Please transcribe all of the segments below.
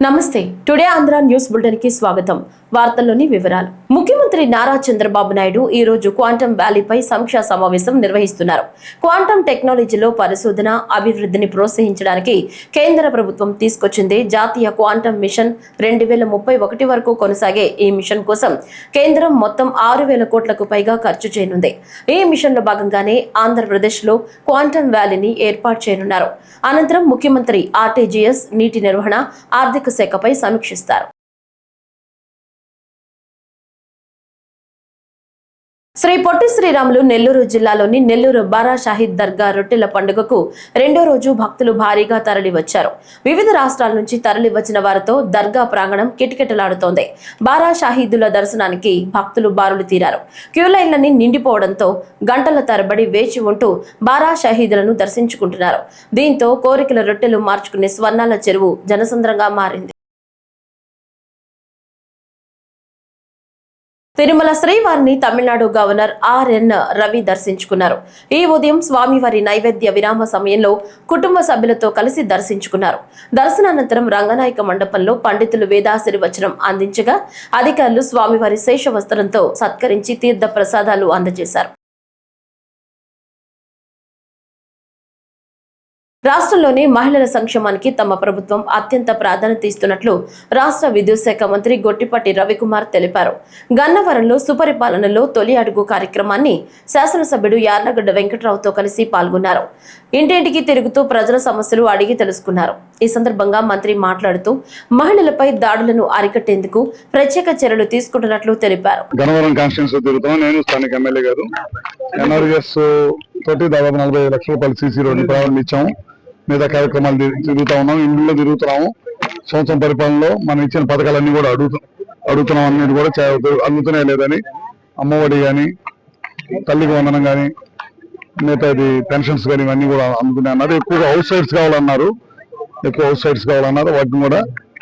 నమస్తే. Today Andhra news బులెటిన్కి స్వాగతం. వార్తల్లోని వివరాలు. ముఖ్యమంత్రి నారా చంద్రబాబు నాయుడు ఈ రోజు క్వాంటం వ్యాలీపై సమీక్షా సమావేశం నిర్వహిస్తున్నారు. క్వాంటం టెక్నాలజీలో పరిశోధన అభివృద్ధిని ప్రోత్సహించడానికి కేంద్ర ప్రభుత్వం తీసుకొచ్చింది జాతీయ క్వాంటం మిషన్. రెండు వేల ముప్పై ఒకటి వరకు కొనసాగే ఈ మిషన్ కోసం కేంద్రం మొత్తం ఆరు వేల కోట్లకు పైగా ఖర్చు చేయనుంది. ఈ మిషన్లో భాగంగానే ఆంధ్రప్రదేశ్లో క్వాంటం వ్యాలీని ఏర్పాటు చేయనున్నారు. అనంతరం ముఖ్యమంత్రి ఆర్టీజీఎస్ నీటి నిర్వహణ ఆర్థిక శాఖపై సమీక్షిస్తారు శ్రీ పొట్టి శ్రీరాములు నెల్లూరు జిల్లాలోని నెల్లూరు బారా షాహిద్ దర్గా రొట్టెల పండుగకు రెండో రోజు భక్తులు భారీగా తరలి వచ్చారు. వివిధ రాష్ట్రాల నుంచి తరలి వచ్చిన వారితో దర్గా ప్రాంగణం కిటకిటలాడుతోంది. బారా షాహీదుల దర్శనానికి భక్తులు బారులు తీరారు. క్యూలైన్లన్నీ నిండిపోవడంతో గంటల తరబడి వేచి ఉంటూ బారా షాహీదులను దర్శించుకుంటున్నారు. దీంతో కోరికల రొట్టెలు మార్చుకునే స్వర్ణాల చెరువు జనసంద్రంగా మారింది. తిరుమల శ్రీవారిని తమిళనాడు గవర్నర్ ఆర్ఎన్ రవి దర్శించుకున్నారు. ఈ ఉదయం స్వామివారి నైవేద్య విరామ సమయంలో కుటుంబ సభ్యులతో కలిసి దర్శించుకున్నారు. దర్శనానంతరం రంగనాయక మండపంలో పండితులు వేదాశీర్వచనం అందించగా అధికారులు స్వామివారి శేష వస్త్రంతో సత్కరించి తీర్థ ప్రసాదాలు అందజేశారు. రాష్ట్రంలోని మహిళల సంక్షేమానికి తమ ప్రభుత్వం అత్యంత ప్రాధాన్యత ఇస్తున్నట్లు రాష్ట్ర విద్యుత్ శాఖ మంత్రి గొట్టిపాటి రవికుమార్ తెలిపారు. గన్నవరంలో సుపరిపాలనలో తొలి అడుగు కార్యక్రమాన్ని శాసనసభ్యుడు యార్లగడ్డ వెంకట్రావుతో కలిసి పాల్గొన్నారు. ఇంటింటికి తిరుగుతూ ప్రజల సమస్యలు అడిగి తెలుసుకున్నారు. ఈ సందర్భంగా మంత్రి మాట్లాడుతూ మహిళలపై దాడులను అరికట్టేందుకు ప్రత్యేక చర్యలు తీసుకుంటున్నట్లు తెలిపారు. గన్నవరం నేను స్థానిక ఎమ్మెల్యే తోటి దాదాపు నలభై ఐదు లక్షల రూపాయలు సీసీ రోడ్డు ప్రారంభించాము. మిగతా కార్యక్రమాలు తిరుగుతా ఉన్నాం ఇండ్లలో తిరుగుతున్నాము. సంవత్సరం పరిపాలనలో మనం ఇచ్చిన పథకాలన్నీ కూడా అడుగుతు అడుగుతున్నాం అన్నిటి కూడా అందుతూనే అందుతున్నాయి లేదని. అమ్మఒడి కానీ తల్లికి వందనం కానీ మిగతా ఇది పెన్షన్స్ కానీ ఇవన్నీ కూడా అందుతున్నాయి అన్నారు. ఎక్కువగా హౌస్ సైడ్స్ కావాలన్నారు. ఎక్కువ హౌస్ సైడ్స్ కావాలన్నారు. వాటిని కూడా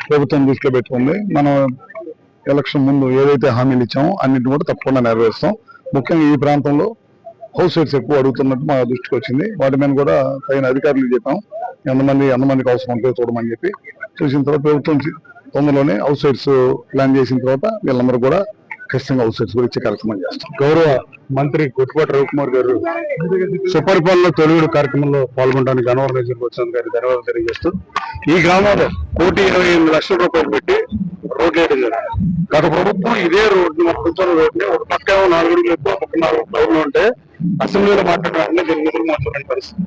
ప్రభుత్వం దృష్టిలో పెట్టుకుంది. మనం ఎలక్షన్ ముందు ఏదైతే హామీలు ఇచ్చామో అన్నింటిని కూడా తప్పకుండా నెరవేరుస్తాం. ముఖ్యంగా ఈ ప్రాంతంలో హౌస్ సైట్స్ ఎక్కువ అడుగుతున్నట్టు మా దృష్టికి వచ్చింది. వాటి మీద కూడా తగిన అధికారులు చెప్పాం ఎంతమంది ఎంతమందికి అవసరం ఉంటుందో చూడమని చెప్పి. చూసిన తర్వాత ప్రభుత్వం తొందరలోనే హౌస్ సైట్స్ ప్లాన్ చేసిన తర్వాత వీళ్ళందరూ కూడా ఖచ్చితంగా హౌస్ సైట్స్ కూడా ఇచ్చే కార్యక్రమం చేస్తాం. గౌరవ మంత్రి గుట్టుపాటి రవికుమార్ గారు సుపరిపాలన తొలివిడు కార్యక్రమంలో పాల్గొనడానికి గన్నవరం రిజర్వ్ వచ్చినందుకు గారికి ధన్యవాదాలు తెలియజేస్తూ ఈ గ్రామంలో కోటి ఇరవై ఎనిమిది లక్షల రూపాయలు పెట్టి రోడ్లు వేయడం జరిగింది. గత ప్రభుత్వం ఇదే రోడ్డు మన కూర్చొని రోడ్ని ఒక పక్క ఏమో నాలుగు అడుగులు ఎక్కువ పక్క నాలుగు ఉంటే అసెంబ్లీలో మాట్లాడడానికి దీని నిధులు మాట్లాడిన పరిస్థితి.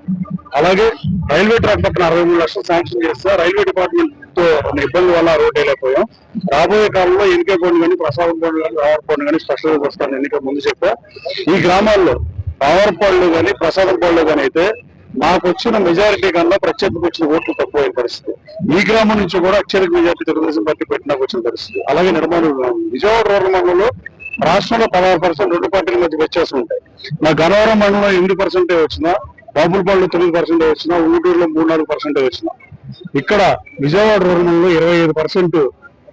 అలాగే రైల్వే ట్రాక్ పక్కన అరవై మూడు లక్షలు శాంక్షన్ చేస్తే రైల్వే డిపార్ట్మెంట్తో ఇబ్బంది వల్ల రోడ్ వేయలేకపోయాం. రాబోయే కాలంలో ఎన్నికే బోర్డు కానీ ప్రసాదం బోర్డు కానీ రావర్పండు కానీ స్పెషల్ వస్తాను ఎన్నిక ముందు చెప్పా. ఈ గ్రామాల్లో రావర్పండ్లు కానీ ప్రసాదం పళ్ళు కానీ అయితే మాకు వచ్చిన మెజారిటీ కన్నా ప్రత్యేకకు వచ్చిన ఓట్లు తక్కువైన పరిస్థితి. ఈ గ్రామం నుంచి కూడా అత్యధిక మెజారిటీ తెలుగుదేశం పార్టీ పెట్టినాకు వచ్చిన పరిస్థితి. అలాగే నిర్మాణం విజయవాడ రూరల్ మండలంలో రాష్ట్రంలో పదహారు పర్సెంట్ రెండు పార్టీల మధ్య వ్యత్యాసం ఉంటాయి. నా గన్నవరం మండలంలో ఎనిమిది పర్సెంటే వచ్చినా బాబులపాడులో తొమ్మిది పర్సెంటే వచ్చినా ఊటూరులో మూడు నాలుగు పర్సెంటే వచ్చినా. ఇక్కడ విజయవాడ రూరల్ మండలంలో ఇరవై ఐదు పర్సెంట్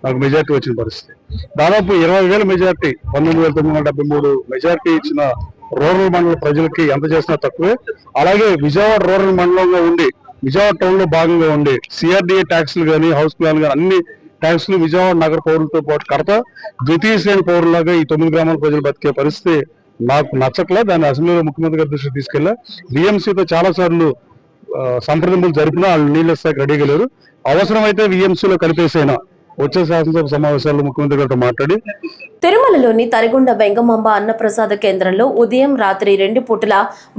నాకు మెజార్టీ వచ్చిన పరిస్థితి. దాదాపు ఇరవై వేల మెజార్టీ పంతొమ్మిది వేల తొమ్మిది వందల డెబ్బై మూడు మెజార్టీ ఇచ్చిన రూరల్ మండల ప్రజలకి ఎంత చేసినా తక్కువే. అలాగే విజయవాడ రూరల్ మండలంలో ఉండి విజయవాడ టౌన్లో భాగంగా ఉండి సిఆర్డిఏ ట్యాక్స్లు కానీ హౌస్ ప్లాన్ కానీ అన్ని ట్యాక్స్లు విజయవాడ నగర పౌరులతో పాటు కడతా ద్వితీయ శ్రేణి పౌరులాగా ఈ తొమ్మిది గ్రామాల ప్రజలు బతికే పరిస్థితి నాకు నచ్చట్లే. దాన్ని అసెంబ్లీలో ముఖ్యమంత్రి గారి దృష్టికి తీసుకెళ్ళా. బిఎంసీతో చాలా సార్లు సంప్రదింపులు జరిపినా వాళ్ళు నీళ్ళు ఇస్తాక రెడీగా లేరు. అవసరమైతే విఎంసీలో కలిపేసైనా. వచ్చే శాసనసభ సమావేశాల్లో ముఖ్యమంత్రి గారితో మాట్లాడి తిరుమలలోని తరిగొండ వెంగమాంబ అన్నప్రసాద కేంద్రంలో ఉదయం రాత్రి రెండు పూటల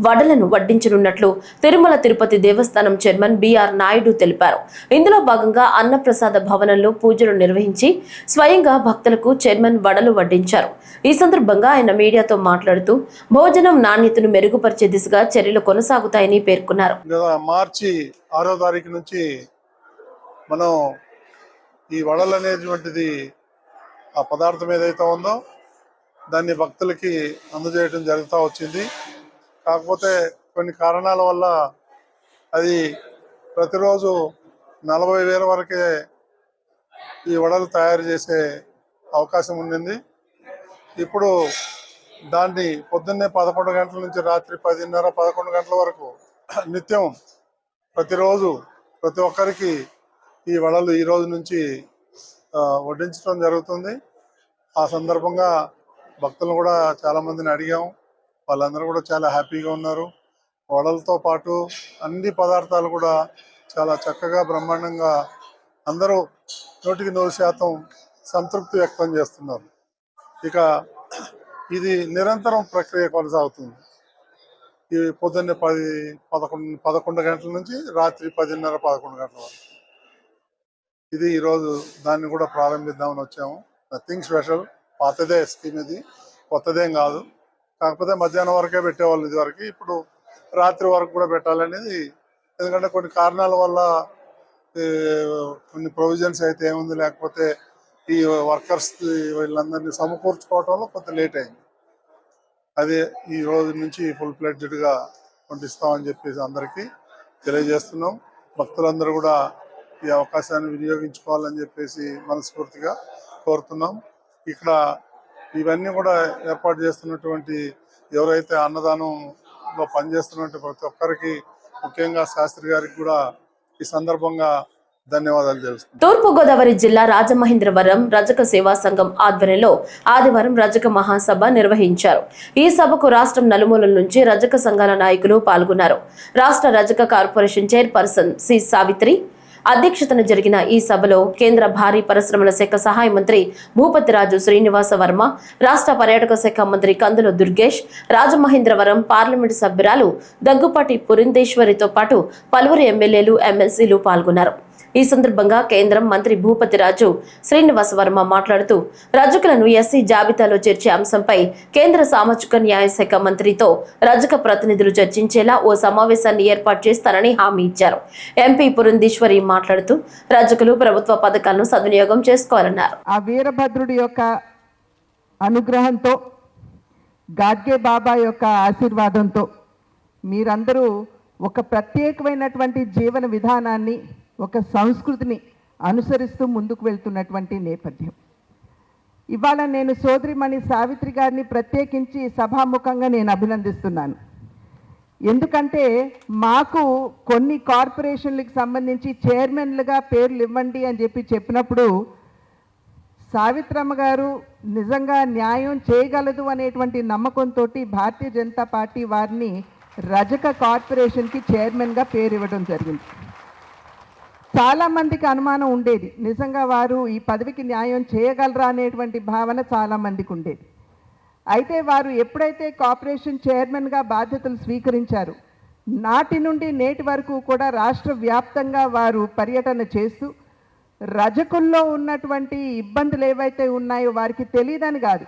వడలను వడ్డించనున్నట్లు తిరుమల తిరుపతి దేవస్థానం చైర్మన్ బిఆర్ నాయుడు తెలిపారు. ఇందులో భాగంగా అన్నప్రసాద భవనంలో పూజలు నిర్వహించి స్వయంగా భక్తులకు చైర్మన్ వడలు వడ్డించారు. ఈ సందర్భంగా ఆయన మీడియాతో మాట్లాడుతూ భోజనం నాణ్యతను మెరుగుపరిచే దిశగా చర్యలు కొనసాగుతాయని పేర్కొన్నారు. మార్చి ఆరో తారీఖు నుంచి మనం ఈ వడలు అనేటువంటిది ఆ పదార్థం ఏదైతే ఉందో దాన్ని భక్తులకి అందజేయడం జరుగుతూ వచ్చింది. కాకపోతే కొన్ని కారణాల వల్ల అది ప్రతిరోజు నలభై వేల వరకే ఈ వడలు తయారు చేసే అవకాశం ఉండింది. ఇప్పుడు దాన్ని పొద్దున్నే పదకొండు గంటల నుంచి రాత్రి పదిన్నర పదకొండు గంటల వరకు నిత్యం ప్రతిరోజు ప్రతి ఒక్కరికి ఈ వడలు ఈ రోజు నుంచి వడ్డించడం జరుగుతుంది. ఆ సందర్భంగా భక్తులను కూడా చాలామందిని అడిగాము అడిగాం. వాళ్ళందరూ కూడా చాలా హ్యాపీగా ఉన్నారు. వడలతో పాటు అన్ని పదార్థాలు కూడా చాలా చక్కగా బ్రహ్మాండంగా అందరూ నూటికి నూరు శాతం సంతృప్తి వ్యక్తం చేస్తున్నారు. ఇక ఇది నిరంతరం ప్రక్రియ కొనసాగుతుంది. ఈ పొద్దున్నే పది పదకొండు పదకొండు గంటల నుంచి రాత్రి పదిన్నర పదకొండు గంటల వరకు. ఇది ఈరోజు దాన్ని కూడా ప్రారంభిద్దామని వచ్చాము. నథింగ్ స్పెషల్ పాతదే స్కీమ్ ఇది. కొత్తదేం కాదు. కాకపోతే మధ్యాహ్నం వరకే పెట్టేవాళ్ళు ఇది వరకు ఇప్పుడు రాత్రి వరకు కూడా పెట్టాలనేది ఎందుకంటే కొన్ని కారణాల వల్ల కొన్ని ప్రొవిజన్స్ అయితే ఏముంది లేకపోతే ఈ వర్కర్స్ వీళ్ళందరినీ సమకూర్చుకోవటంలో కొంత లేట్ అయింది. అదే ఈ రోజు నుంచి ఫుల్గా పంపిస్తామని చెప్పేసి అందరికీ తెలియజేస్తున్నాం. భక్తులందరూ కూడా ఈ అవకాశాన్ని వినియోగించుకోవాలని చెప్పేసి మనస్ఫూర్తిగా కోరుతున్నాం. ఇక్కడ ఇవన్నీ కూడా ఏర్పాటు చేస్తున్నటువంటి ఎవరైతే అన్నదానంలో పనిచేస్తున్నటువంటి ప్రతి ఒక్కరికి ముఖ్యంగా శాస్త్రి గారికి కూడా ఈ సందర్భంగా ధన్యవాదాలు తెలుసు తూర్పు గోదావరి జిల్లా రాజమహేంద్రవరం రజక సేవా సంఘం ఆధ్వర్యంలో ఆదివారం రజక మహాసభ నిర్వహించారు. ఈ సభకు రాష్ట్రం నలుమూలల నుంచి రజక సంఘాల నాయకులు పాల్గొన్నారు. రాష్ట్ర రజక కార్పొరేషన్ చైర్పర్సన్ సి సావిత్రి అధ్యక్షతన జరిగిన ఈ సభలో కేంద్ర భారీ పరిశ్రమల శాఖ సహాయ మంత్రి భూపతిరాజు శ్రీనివాస వర్మ రాష్ట్ర పర్యాటక శాఖ మంత్రి కందుల దుర్గేష్ రాజమహేంద్రవరం పార్లమెంటు సభ్యురాలు దగ్గుపాటి పురిందేశ్వరితో పాటు పలువురు ఎమ్మెల్యేలు ఎమ్మెల్సీలు పాల్గొన్నారు. ఈ సందర్భంగా కేంద్రం మంత్రి భూపతిరాజు శ్రీనివాస వర్మ మాట్లాడుతూ రజకులను ఎస్సీ జాబితాలో చేర్చే అంశంపై కేంద్ర సామాజిక న్యాయ శాఖ మంత్రితో రజక ప్రతినిధులు చర్చించేలా ఓ సమావేశాన్ని ఏర్పాటు చేస్తానని హామీ ఇచ్చారు. ఎంపీ పురంధీశ్వరి మాట్లాడుతూ రజకులు ప్రభుత్వ పథకాలను సద్వినియోగం చేసుకోవాలన్నారు. ఆ వీరభద్రుడి యొక్క అనుగ్రహంతో గాడ్గే బాబా యొక్క ఆశీర్వాదంతో మీరందరూ ఒక ప్రత్యేకమైనటువంటి జీవన విధానాన్ని ఒక సంస్కృతిని అనుసరిస్తూ ముందుకు వెళ్తున్నటువంటి నేపథ్యం. ఇవాళ నేను సోదరిమణి సావిత్రి గారిని ప్రత్యేకించి సభాముఖంగా నేను అభినందిస్తున్నాను. ఎందుకంటే మాకు కొన్ని కార్పొరేషన్లకు సంబంధించి చైర్మన్లుగా పేర్లు ఇవ్వండి అని చెప్పి చెప్పినప్పుడు సావిత్రమ్మ గారు నిజంగా న్యాయం చేయగలదు అనేటువంటి నమ్మకంతో భారతీయ జనతా పార్టీ వారిని రజక కార్పొరేషన్కి చైర్మన్గా పేరు ఇవ్వడం జరిగింది. చాలా మందికి అనుమానం ఉండేది. నిజంగా వారు ఈ పదవికి న్యాయం చేయగలరా అనేటువంటి భావన చాలా మందికి ఉండేది. అయితే వారు ఎప్పుడైతే కార్పొరేషన్ చైర్మన్గా బాధ్యతలు స్వీకరించారు నాటి నుండి నేటి వరకు కూడా రాష్ట్ర వ్యాప్తంగా వారు పర్యటన చేస్తూ రజకుల్లో ఉన్నటువంటి ఇబ్బందులు ఏవైతే ఉన్నాయో వారికి తెలియదని కాదు.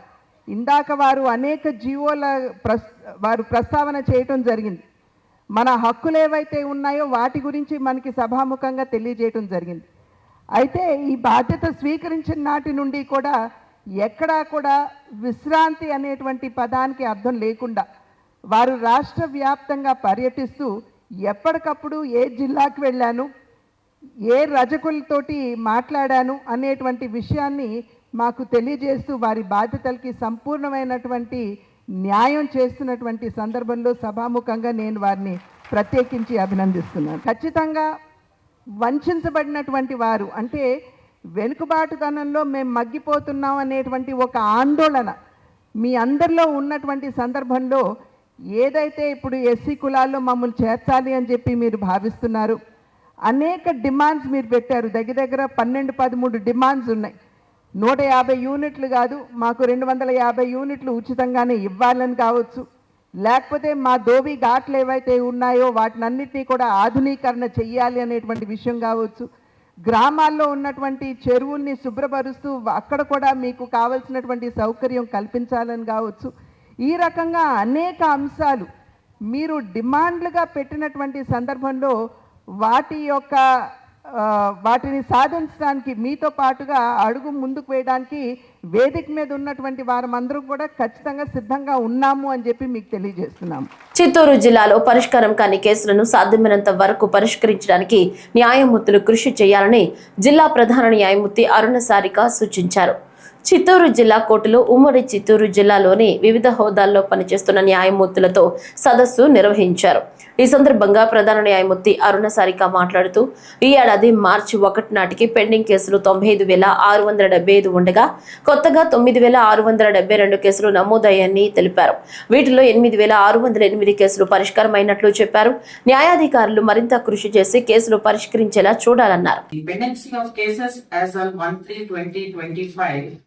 ఇందాక వారు అనేక జీవోల ప్రస్ వారు ప్రస్తావన చేయటం జరిగింది. మన హక్కులు ఏవైతే ఉన్నాయో వాటి గురించి మనకి సభాముఖంగా తెలియజేయటం జరిగింది. అయితే ఈ బాధ్యత స్వీకరించిన నాటి నుండి కూడా ఎక్కడా కూడా విశ్రాంతి అనేటువంటి పదానికి అర్థం లేకుండా వారు రాష్ట్ర వ్యాప్తంగా పర్యటిస్తూ ఎప్పటికప్పుడు ఏ జిల్లాకు వెళ్ళాను ఏ రజకులతోటి మాట్లాడాను అనేటువంటి విషయాన్ని మాకు తెలియజేస్తూ వారి బాధ్యతలకి సంపూర్ణమైనటువంటి న్యాయం చేస్తున్నటువంటి సందర్భంలో సభాముఖంగా నేను వారిని ప్రత్యేకించి అభినందిస్తున్నాను. ఖచ్చితంగా వంచబడినటువంటి వారు అంటే వెనుకబాటుతనంలో మేము మగ్గిపోతున్నాం అనేటువంటి ఒక ఆందోళన మీ అందరిలో ఉన్నటువంటి సందర్భంలో ఏదైతే ఇప్పుడు ఎస్సీ కులాల్లో మమ్మల్ని చేర్చాలి అని చెప్పి మీరు భావిస్తున్నారు అనేక డిమాండ్స్ మీరు పెట్టారు. దగ్గర దగ్గర పన్నెండు పదమూడు డిమాండ్స్ ఉన్నాయి. నూట యాభై యూనిట్లు కాదు మాకు రెండు వందల యాభై యూనిట్లు ఉచితంగానే ఇవ్వాలని కావచ్చు. లేకపోతే మా దోబి ఘాట్లు ఏవైతే ఉన్నాయో వాటినన్నిటినీ కూడా ఆధునీకరణ చెయ్యాలి అనేటువంటి విషయం కావచ్చు. గ్రామాల్లో ఉన్నటువంటి చెరువుల్ని శుభ్రపరుస్తూ అక్కడ కూడా మీకు కావలసినటువంటి సౌకర్యం కల్పించాలని కావచ్చు. ఈ రకంగా అనేక అంశాలు మీరు డిమాండ్లుగా పెట్టినటువంటి సందర్భంలో వాటి యొక్క వాటిని సాధించడానికి మీతో పాటుగా అడుగు ముందుకు వేయడానికి వేదిక మీద ఉన్నటువంటి వారందరూ కూడా ఖచ్చితంగా సిద్ధంగా ఉన్నాము అని చెప్పి మీకు తెలియజేస్తున్నాము. చిత్తూరు జిల్లాలో పరిష్కారం కాని కేసులను సాధ్యమైనంత వరకు పరిష్కరించడానికి న్యాయమూర్తులు కృషి చేయాలని జిల్లా ప్రధాన న్యాయమూర్తి అరుణ సారిక సూచించారు. చిత్తూరు జిల్లా కోర్టులో ఉమ్మడి చిత్తూరు జిల్లాలోని వివిధ హోదాల్లో పనిచేస్తున్న న్యాయమూర్తులతో సదస్సు నిర్వహించారు. ఈ సందర్భంగా ప్రధాన న్యాయమూర్తి అరుణ సారిక మాట్లాడుతూ ఈ ఏడాది మార్చి ఒకటి నాటికి పెండింగ్ కేసులు తొంభై ఐదు వేల ఆరు వందల డెబ్బై ఐదు ఉండగా కొత్తగా తొమ్మిది వేల ఆరు వందల డెబ్బై రెండు కేసులు నమోదయ్యాయని తెలిపారు. వీటిలో ఎనిమిది వేల ఆరు వందల ఎనిమిది కేసులు పరిష్కారమైనట్లు చెప్పారు. న్యాయాధికారులు మరింత కృషి చేసి కేసులు పరిష్కరించేలా చూడాలన్నారు.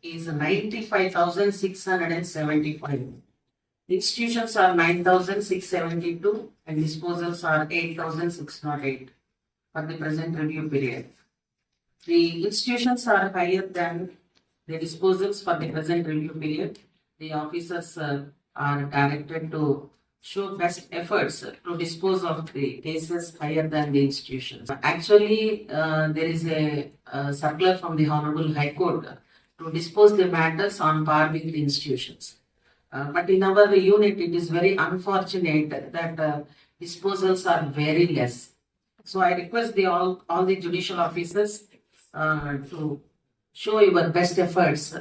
Is ninety-five thousand six hundred and seventy-five. Institutions are nine thousand six seventy-two and disposals are eight thousand six not eight for the present review period. The institutions are higher than the disposals for the present review period. The officers uh, are directed to show best efforts to dispose of the cases higher than the institutions. Actually, uh, there is a, uh circular from the Honorable High Court to dispose the matters on par with the institutions. Uh, but in our unit, it is very unfortunate that uh, disposals are very less. So I request the all, all the judicial officers uh, to show your best efforts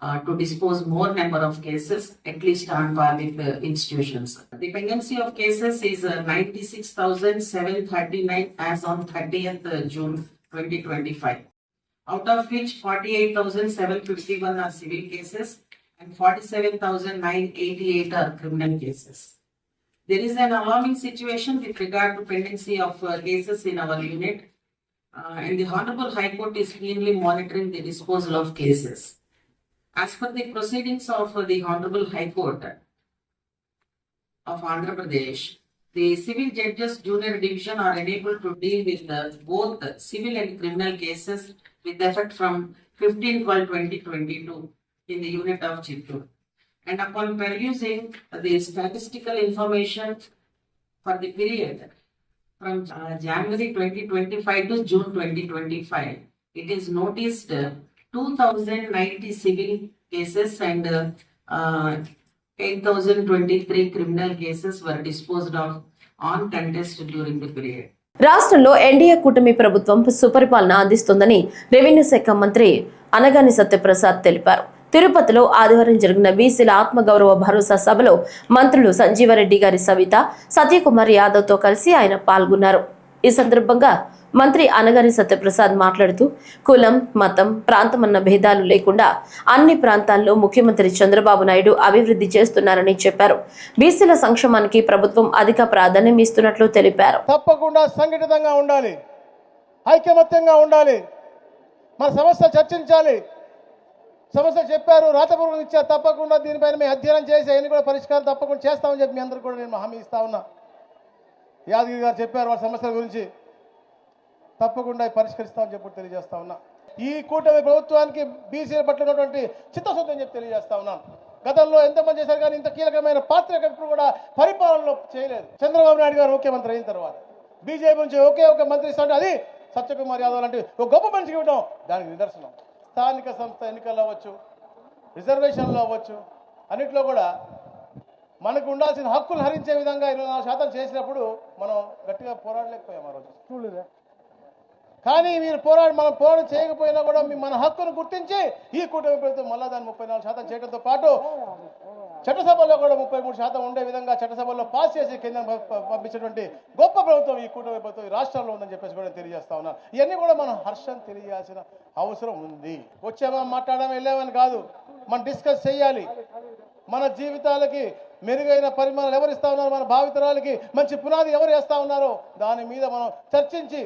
uh, to dispose more number of cases, at least on par with the institutions. The pendency of cases is uh, ninety-six thousand seven thirty-nine as on thirtieth June twenty twenty-five. Out of which forty-eight thousand seven fifty-one are civil cases and forty-seven thousand nine eighty-eight are criminal cases. There is an alarming situation with regard to pendency of uh, cases in our unit. uh, and the Honorable High Court is keenly monitoring the disposal of cases. As per the proceedings of uh, the Honorable High Court of Andhra Pradesh, the civil judges junior division are enabled to deal with uh, both the civil and criminal cases with effect from 15 12 2022 in the unit of Chittoor. And upon perusing the statistical information for the period from uh, January twenty twenty-five to June twenty twenty-five, it is noticed uh, two thousand ninety civil cases and uh, uh, eight thousand twenty-three criminal cases were disposed of on contest during the period. రాష్ట్రంలో NDA కూటమి ప్రభుత్వం సుపరిపాలన అందిస్తుందని revenue శాఖ మంత్రి అనగాని సత్యప్రసాద్ తెలిపారు తిరుపతిలో ఆదివారం జరిగిన బీసీల ఆత్మగౌరవ భరోసా సభలో మంత్రులు సంజీవరెడ్డి గారి సవిత సత్యకుమార్ యాదవ్తో కలిసి ఆయన పాల్గొన్నారు ఈ సందర్భంగా మంత్రి అనగారి సత్యప్రసాద్ మాట్లాడుతూ కులం మతం ప్రాంతం అన్న భేదాలు లేకుండా అన్ని ప్రాంతాల్లో ముఖ్యమంత్రి చంద్రబాబు నాయుడు అభివృద్ధి చేస్తున్నారని చెప్పారు. బీసీల సంక్షేమానికి ప్రభుత్వం అధిక ప్రాధాన్యం ఇస్తున్నట్లు తెలిపారు. తప్పకుండా సంఘటితంగా ఉండాలి. ఐకమత్యంగా ఉండాలి. మన సమస్య చర్చించాలి. సమస్య చెప్పారు రాతపూర్వకం ఇచ్చారు. తప్పకుండా దీనిపైన మేము అధ్యయనం చేసి అవన్నీ కూడా పరిష్కారం తప్పకుండా చేస్తామని చెప్పి మీ అందరూ కూడా నేను హామీ ఇస్తా ఉన్నా. యాదగిరి గారు చెప్పారు వాళ్ళ సమస్యల గురించి. తప్పకుండా పరిష్కరిస్తామని చెప్పి తెలియజేస్తా ఉన్నా. ఈ కూటమి ప్రభుత్వానికి బీసీల పట్ల ఉన్నటువంటి చిత్తశుద్ధి అని చెప్పి తెలియజేస్తా ఉన్నాను గతంలో ఎంతమంది చేశారు కానీ ఇంత కీలకమైన పాత్ర ఎప్పుడు కూడా పరిపాలనలో చేయలేదు. చంద్రబాబు నాయుడు గారు ముఖ్యమంత్రి అయిన తర్వాత. బీజేపీ నుంచి ఒకే ఒక మంత్రి ఇస్తుంటే అది సత్యకుమార్ యాదవ్ లాంటి ఒక గొప్ప మనిషికి ఇవ్వడం దానికి నిదర్శనం. స్థానిక సంస్థ ఎన్నికల్లో అవ్వచ్చు రిజర్వేషన్లో అవ్వచ్చు అన్నిట్లో కూడా మనకు ఉండాల్సిన హక్కులు హరించే విధంగా ఇరవై నాలుగు శాతం చేసినప్పుడు మనం గట్టిగా పోరాడలేకపోయాం ఆ రోజు. చూడలేదా. కానీ మీరు పోరాడు మనం పోరాటం చేయకపోయినా కూడా మీ మన హక్కును గుర్తించి ఈ కూటమి ప్రభుత్వం మళ్ళా దాన్ని ముప్పై నాలుగు శాతం చేయడంతో పాటు చట్టసభలో కూడా ముప్పై మూడు శాతం ఉండే విధంగా చట్టసభలో పాస్ చేసి కేంద్రం పంపించినటువంటి గొప్ప ప్రభుత్వం ఈ కూటమి ప్రభుత్వం ఈ రాష్ట్రంలో ఉందని చెప్పేసి కూడా తెలియజేస్తా ఉన్నాను ఇవన్నీ కూడా మనం హర్షం తెలియాల్సిన అవసరం ఉంది. వచ్చామా మాట్లాడడం వెళ్ళామని కాదు. మనం డిస్కస్ చేయాలి. మన జీవితాలకి మెరుగైన పరిమాణాలు ఎవరు ఇస్తా ఉన్నారు? మన భావితరాలకి మంచి పునాది ఎవరు వేస్తా ఉన్నారో దాని మీద మనం చర్చించి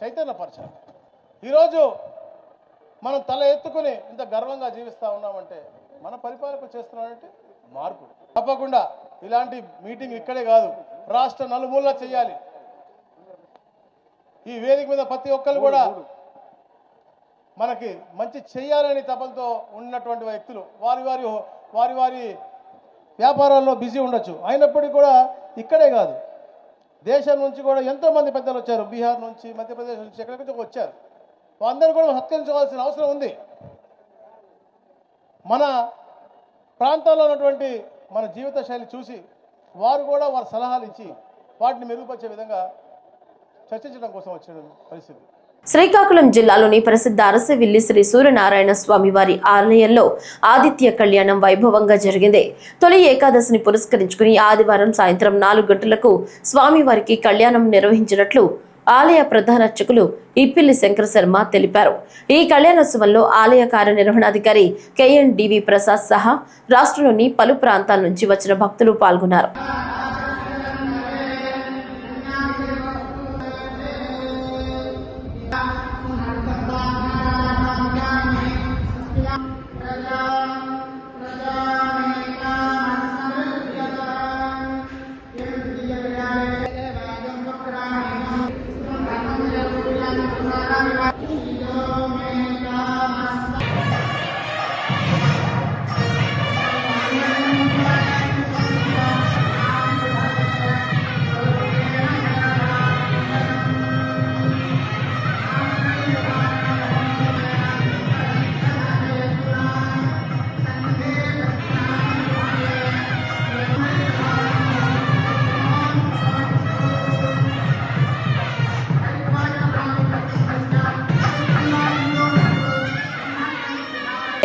చైతన్యపరచాలి. ఈరోజు మనం తల ఎత్తుకుని ఇంత గర్వంగా జీవిస్తూ ఉన్నామంటే మన పరిపాలకులు చేస్తున్నామంటే మార్పు తప్పకుండా ఇలాంటి మీటింగ్ ఇక్కడే కాదు రాష్ట్ర నలుమూలలా చేయాలి. ఈ వేదిక మీద ప్రతి ఒక్కరు కూడా మనకి మంచి చేయాలని తపంతో ఉన్నటువంటి వ్యక్తులు వారి వారి వారి వారి వ్యాపారాల్లో బిజీ ఉండొచ్చు. అయినప్పటికీ కూడా ఇక్కడే కాదు. దేశం నుంచి కూడా ఎంతో మంది పెద్దలు వచ్చారు. బీహార్ నుంచి మధ్యప్రదేశ్ నుంచి ఎక్కడికి వచ్చారు. అందరూ కూడా సత్కరించుకోవాల్సిన అవసరం ఉంది. మన ప్రాంతాల్లో ఉన్నటువంటి మన జీవిత శైలి చూసి వారు కూడా వారి సలహాలు ఇచ్చి వాటిని మెరుగుపరిచే విధంగా చర్చించడం కోసం వచ్చిన పరిస్థితి. శ్రీకాకుళం జిల్లాలోని ప్రసిద్ధ అరసవిల్లి శ్రీ సూర్యనారాయణ స్వామి వారి ఆలయంలో ఆదిత్య కళ్యాణం వైభవంగా జరిగింది. తొలి ఏకాదశిని పురస్కరించుకుని ఆదివారం సాయంత్రం నాలుగు గంటలకు స్వామివారికి కళ్యాణం నిర్వహించినట్లు ఆలయ ప్రధానార్చకులు ఇప్పిల్లి శంకర శర్మ తెలిపారు. ఈ కళ్యాణోత్సవంలో ఆలయ కార్యనిర్వహణాధికారి కెఎన్ డివి ప్రసాద్ సహా రాష్ట్రంలోని పలు ప్రాంతాల నుంచి వచ్చిన భక్తులు పాల్గొన్నారు.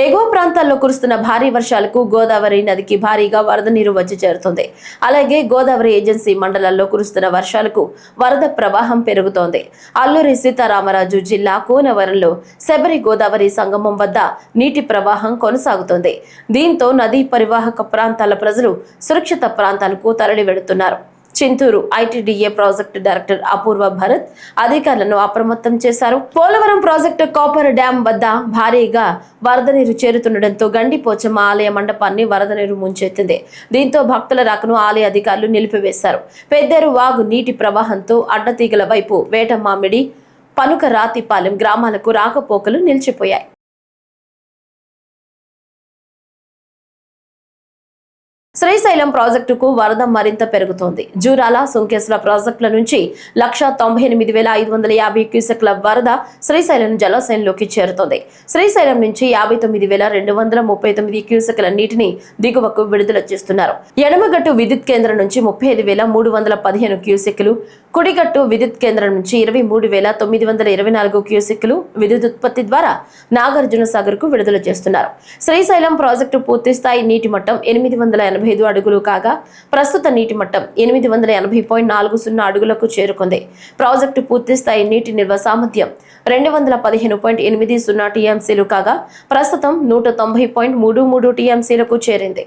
ఎగువ ప్రాంతాల్లో కురుస్తున్న భారీ వర్షాలకు గోదావరి నదికి భారీగా వరద నీరు వచ్చి చేరుతుంది. అలాగే గోదావరి ఏజెన్సీ మండలాల్లో కురుస్తున్న వర్షాలకు వరద ప్రవాహం పెరుగుతోంది. అల్లూరి సీతారామరాజు జిల్లా కూనవరంలో శబరి గోదావరి సంగమం వద్ద నీటి ప్రవాహం కొనసాగుతోంది. దీంతో నదీ పరివాహక ప్రాంతాల ప్రజలు సురక్షిత ప్రాంతాలకు తరలి వెడుతున్నారు Chintur ITDA project director Apoorva Bharat అధికారులను అప్రమత్తం చేశారు. పోలవరం ప్రాజెక్టు కాపర్ డ్యాం వద్ద భారీగా వరద నీరు చేరుతుండటంతో గండిపోచమ్మ ఆలయ మండపాన్ని వరద నీరు ముంచెత్తింది. దీంతో భక్తుల రాకను ఆలయ అధికారులు నిలిపివేశారు. పెద్దేరు వాగు నీటి ప్రవాహంతో అడ్డతీగల వైపు వేటమామిడి పనుక రాతిపాలెం గ్రామాలకు రాకపోకలు నిలిచిపోయాయి. శ్రీశైలం ప్రాజెక్టుకు వరద మరింత పెరుగుతోంది. జూరాల సుంకేశ్వర ప్రాజెక్టుల నుంచి లక్ష తొంభై ఎనిమిది వేల ఐదు వందల యాభై క్యూసెక్ల వరద శ్రీశైలం జలాశయంలోకి చేరుతోంది. శ్రీశైలం నుంచి యాభై తొమ్మిది వేల రెండు వందల ముప్పై తొమ్మిది క్యూసెక్ల నీటిని దిగువకు విడుదల చేస్తున్నారు. ఎడమగట్టు విద్యుత్ కేంద్రం నుంచి ముప్పై ఐదు వేల మూడు వందల పదిహేను క్యూసెక్లు కుడిగట్టు విద్యుత్ కేంద్రం నుంచి ఇరవై మూడు వేల తొమ్మిది వందల ఇరవై నాలుగు క్యూసెక్లు విద్యుత్ ఉత్పత్తి ద్వారా నాగార్జున సాగర్కు విడుదల చేస్తున్నారు. శ్రీశైలం ప్రాజెక్టు పూర్తి స్థాయి నీటి మట్టం ఎనిమిది వందల ఎనభై ఐదు అడుగులు కాగా ప్రస్తుత నీటి మట్టం ఎనిమిది వందల ఎనభై పాయింట్ నాలుగు సున్నా అడుగులకు చేరుకుంది. ప్రాజెక్టు పూర్తి స్థాయి నీటి నిల్వ సామర్థ్యం రెండు వందల పదిహేను పాయింట్ ఎనిమిది సున్నా టీఎంసీలు కాగా ప్రస్తుతం నూట తొంభై పాయింట్ మూడు మూడు టీఎంసీలకు చేరింది.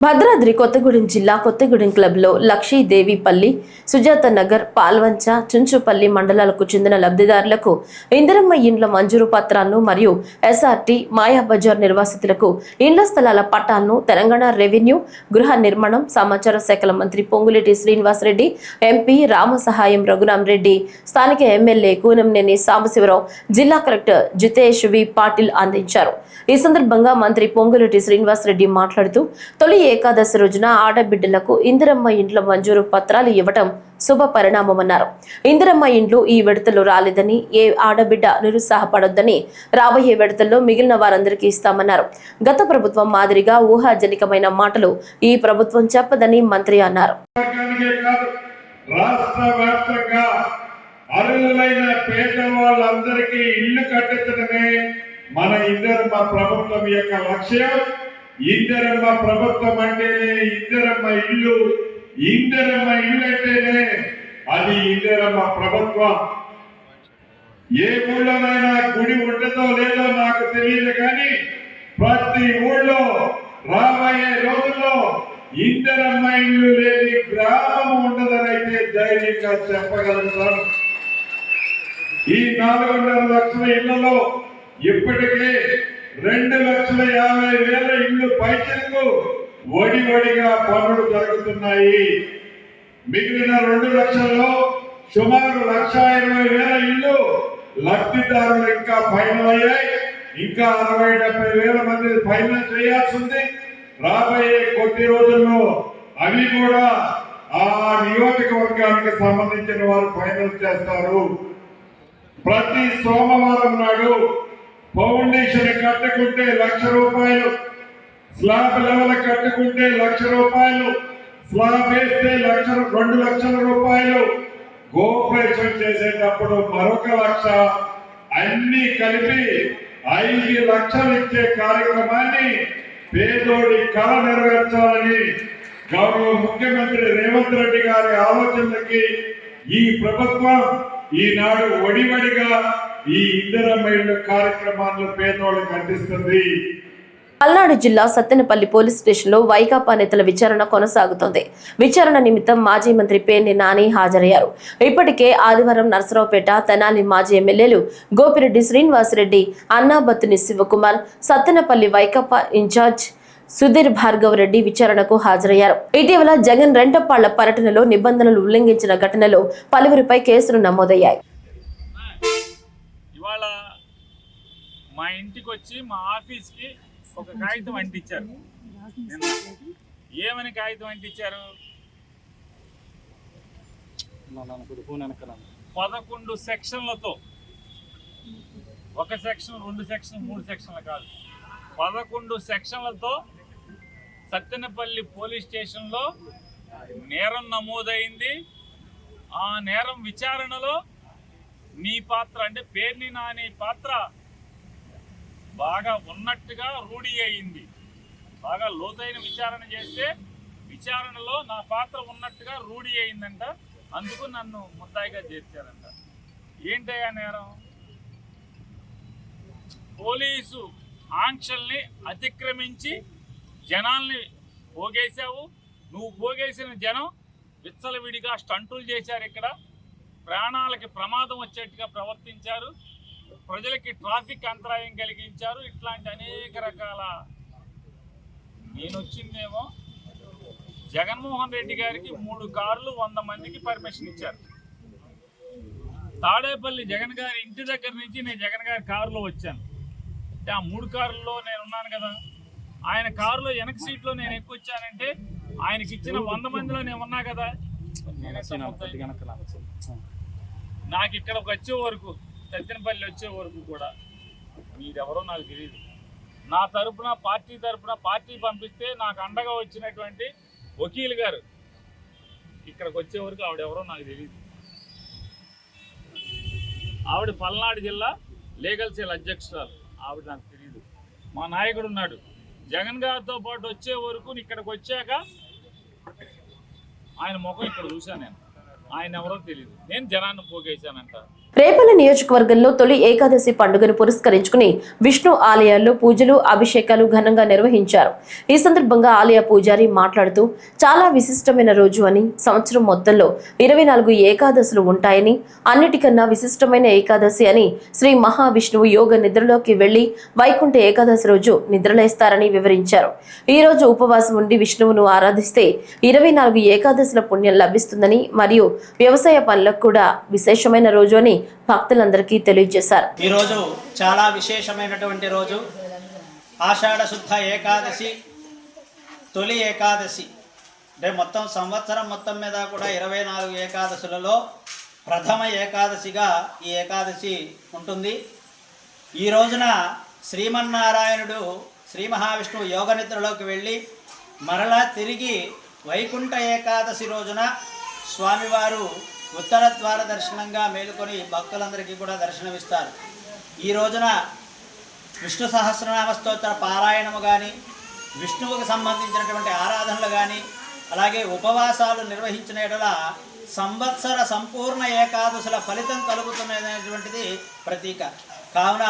భద్రాద్రి కొత్తగూడెం జిల్లా కొత్తగూడెం క్లబ్లో లక్ష్మీదేవిపల్లి సుజాత నగర్ పాల్వంచ చుంచుపల్లి మండలాలకు చెందిన లబ్ధిదారులకు ఇందిరమ్మ ఇండ్ల మంజూరు పత్రాలను మరియు ఎస్ఆర్టీ మాయాబజార్ నిర్వాసితులకు ఇండ్ల స్థలాల పట్టాలను తెలంగాణ రెవెన్యూ గృహ నిర్మాణం సమాచార శాఖల మంత్రి పొంగులేటి శ్రీనివాసరెడ్డి ఎంపీ రామసహాయం రఘురాం రెడ్డి స్థానిక ఎమ్మెల్యే కూనంనేని సాంబశివరావు జిల్లా కలెక్టర్ జితేష్ వి పాటిల్ అందించారు. ఈ సందర్భంగా మంత్రి పొంగులటి శ్రీనివాసరెడ్డి మాట్లాడుతూ తొలి ఏకాదశి రోజున ఆడబిడ్డలకు ఇందిరమ్మ ఇంట్లో మంజూరు పత్రాలు ఇవ్వటం శుభ పరిణామమన్నారు. ఇందిరమ్మ ఇండ్లు ఈ విడతలు రాలేదని ఏ ఆడబిడ్డ నిరుత్సాహపడొద్దని రాబోయే విడతల్లో మిగిలిన వారందరికీ ఇస్తామన్నారు. గత ప్రభుత్వం మాదిరిగా ఊహాజనికమైన మాటలు ఈ ప్రభుత్వం చెప్పదని మంత్రి అన్నారు. రాష్ట్ర వ్యాప్తంగా అర్హులైన ఇల్లు కట్టించడమే మన ఇందరమ్మ ప్రభుత్వం యొక్క లక్ష్యం ఇందరమ్మ ప్రభుత్వం అంటేనే ఇందరమ్మ ఇల్లు. ఇందరమ్మ ఇల్లు అంటేనే అది ఇందరమ్మ ప్రభుత్వం. ఏ ఊళ్ళోనైనా గుడి ఉండదో లేదో నాకు తెలియదు కానీ ప్రతి ఊళ్ళో రాబోయే రోజుల్లో ఇందరమ్మ ఇల్లు లేని గ్రామం ఉండదని అయితే ధైర్యంగా చెప్పగలుగుతాను ఈ నాలుగున్నర లక్షల ఇళ్ళలో ఇప్పటికే రెండు లక్షల యాభై వేల ఇళ్ళు పైచలకు వడివడిగా పనులు జరుగుతున్నాయి. మిగిలిన రెండు లక్షల్లో సుమారు లక్ష ఇరవై వేల ఇల్లు లబ్ధిదారులు ఇంకా ఫైనల్ అయ్యాయి. ఇంకా అరవై డెబ్బై వేల మంది ఫైనల్ చేయాల్సి ఉంది రాబోయే కొద్ది రోజుల్లో అవి కూడా ఆ నియోజకవర్గానికి సంబంధించిన వారు ఫైనల్ చేస్తారు. ప్రతి సోమవారం నాడు ఫౌండేషన్ కట్టుకుంటే లక్ష రూపాయలు స్లాబ్ లెవెల్ కట్టుకుంటే లక్ష రూపాయలు స్లాబ్ వేస్తే లక్ష రెండు లక్షల రూపాయలు. గోపరేషన్ చేసేటప్పుడు మరొక లక్ష అన్ని కలిపి ఐదు లక్షలు ఇచ్చే కార్యక్రమాన్ని పేదోడి కళ నెరవేర్చాలని గౌరవ ముఖ్యమంత్రి రేవంత్ రెడ్డి గారి ఆలోచనలకి ఈ ప్రభుత్వం ఈనాడు వడివడిగా ఈ ఇందిరమ్మ ఇళ్ళు కార్యక్రమాలను పేదవాళ్ళకి అందిస్తుంది. పల్నాడు జిల్లా సత్తెనపల్లి పోలీస్ స్టేషన్లో వైకాపా నేతల విచారణ కొనసాగుతోంది. విచారణ నిమిత్తం మాజీ మంత్రి పేర్ని నాని హాజరయ్యారు. ఇప్పటికే ఆదివారం నరసరావుపేట తెనాలి మాజీ ఎమ్మెల్యేలు గోపిరెడ్డి శ్రీనివాసరెడ్డి అన్నాబత్తుని శివకుమార్ సత్తెనపల్లి వైకాపా ఇన్ఛార్జ్ సుధీర్ భార్గవ్ రెడ్డి విచారణకు హాజరయ్యారు. ఇటీవల జగన్ రెంటపాళ్ళ పర్యటనలో నిబంధనలు ఉల్లంఘించిన ఘటనలో పలువురిపై కేసులు నమోదయ్యాయి. ఇవాళ మా ఇంటికి వచ్చి మా ఆఫీస్కి ఒక కాగితం అంటించారు. ఏమని కాగితం అంటించారు? పదకొండు సెక్షన్లతో. ఒక సెక్షన్ రెండు సెక్షన్ మూడు సెక్షన్లు కాదు. పదకొండు సెక్షన్లతో సత్తెనపల్లి పోలీస్ స్టేషన్లో నేరం నమోదైంది. ఆ నేరం విచారణలో నీ పాత్ర అంటే పేర్ని నాని పాత్ర బాగా ఉన్నట్టుగా రూఢి అయింది. బాగా లోతైన విచారణ చేస్తే విచారణలో నా పాత్ర ఉన్నట్టుగా రూఢి అయిందంట. అందుకు నన్ను ముద్దాయిగా చేర్చారంట. ఏంటయ్యా నేరం? పోలీసు ఆంక్షల్ని అతిక్రమించి జనాల్ని పోగేశావు. నువ్వు పోగేసిన జనం విచ్చలవిడిగా స్టంటులు చేశారు ఇక్కడ. ప్రాణాలకి ప్రమాదం వచ్చేట్టుగా ప్రవర్తించారు. ప్రజలకి ట్రాఫిక్ అంతరాయం కలిగించారు. ఇట్లాంటి అనేక రకాల నేను వచ్చిందేమో. జగన్మోహన్ రెడ్డి గారికి మూడు కార్లు వంద మందికి పర్మిషన్ ఇచ్చారు. తాడేపల్లి జగన్ గారి ఇంటి దగ్గర నుంచి నేను జగన్ గారి కారులో వచ్చాను. అంటే ఆ మూడు కారుల్లో నేను ఉన్నాను కదా. ఆయన కారులో వెనక సీట్లో నేను ఎక్కువ వచ్చానంటే ఆయనకి ఇచ్చిన వంద మందిలో నేను ఉన్నా కదా? నాకు ఇక్కడికి వచ్చే వరకు సత్యనపల్లి వచ్చే వరకు కూడా మీరెవరో నాకు తెలియదు నా తరపున పార్టీ తరపున పార్టీ పంపిస్తే నాకు అండగా వచ్చినటువంటి వకీల్ గారు ఇక్కడికి వచ్చే వరకు ఆవిడెవరో నాకు తెలియదు ఆవిడ పల్నాడు జిల్లా లీగల్ సెల్ అధ్యక్షురాలు. ఆవిడ నాకు తెలియదు మా నాయకుడు ఉన్నాడు. జగన్ గారితో పాటు వచ్చే వరకు ఇక్కడికి వచ్చాక ఆయన ముఖం ఇక్కడ చూశాను నేను. ఆయన ఎవరో తెలియదు నేను జనాన్ని పోగేశానంట. రేపల్ల నియోజకవర్గంలో తొలి ఏకాదశి పండుగను పురస్కరించుకుని విష్ణు ఆలయాల్లో పూజలు అభిషేకాలు ఘనంగా నిర్వహించారు. ఈ సందర్భంగా ఆలయ పూజారి మాట్లాడుతూ చాలా విశిష్టమైన రోజు అని సంవత్సరం మొత్తంలో ఇరవై నాలుగు ఏకాదశులు ఉంటాయని అన్నిటికన్నా విశిష్టమైన ఏకాదశి అని శ్రీ మహావిష్ణువు యోగ నిద్రలోకి వెళ్ళి వైకుంఠ ఏకాదశి రోజు నిద్రలేస్తారని వివరించారు. ఈ రోజు ఉపవాసం ఉండి విష్ణువును ఆరాధిస్తే ఇరవై నాలుగు ఏకాదశుల పుణ్యం లభిస్తుందని మరియు వ్యవసాయ పనులకు కూడా విశేషమైన రోజు అని భక్తులందరికీ తెలియజేశారు. ఈరోజు చాలా విశేషమైనటువంటి రోజు. ఆషాఢ శుద్ధ ఏకాదశి తొలి ఏకాదశి. అంటే మొత్తం సంవత్సరం మొత్తం మీద కూడా ఇరవై నాలుగు ఏకాదశులలో ప్రథమ ఏకాదశిగా ఈ ఏకాదశి ఉంటుంది. ఈ రోజున శ్రీమన్నారాయణుడు శ్రీ మహావిష్ణువు యోగ నిద్రలోకి వెళ్ళి మరలా తిరిగి వైకుంఠ ఏకాదశి రోజున స్వామివారు ఉత్తర ద్వార దర్శనంగా మేలుకొని భక్తులందరికీ కూడా దర్శనమిస్తారు. ఈ రోజున విష్ణు సహస్రనామ స్తోత్ర పారాయణము కానీ విష్ణువుకు సంబంధించినటువంటి ఆరాధనలు కానీ అలాగే ఉపవాసాలు నిర్వహించిన ఎడల సంవత్సర సంపూర్ణ ఏకాదశుల ఫలితం కలుగుతున్నటువంటిది ప్రతీక. కావున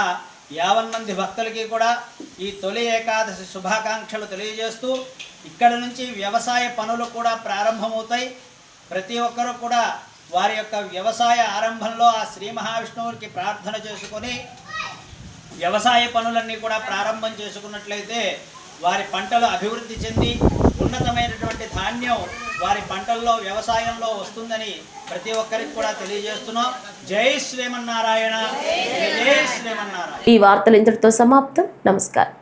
యావన్ మంది భక్తులకి కూడా ఈ తొలి ఏకాదశి శుభాకాంక్షలు తెలియజేస్తూ ఇక్కడ నుంచి వ్యవసాయ పనులు కూడా ప్రారంభమవుతాయి. ప్రతి ఒక్కరూ కూడా వారి యొక్క వ్యవసాయ ఆరంభంలో ఆ శ్రీ మహావిష్ణువునికి ప్రార్థన చేసుకొని వ్యవసాయ పనులన్నీ కూడా ప్రారంభం చేసుకున్నట్లయితే వారి పంటలు అభివృద్ధి చెంది ఉన్నతమైనటువంటి ధాన్యం వారి పంటల్లో వ్యవసాయంలో వస్తుందని ప్రతి ఒక్కరికి కూడా తెలియజేస్తున్నాం. జై శ్రీమన్నారాయణ. జై శ్రీమన్నారాయణ. ఈ వార్తలు ఇంతటితో సమాప్తం. నమస్కారం.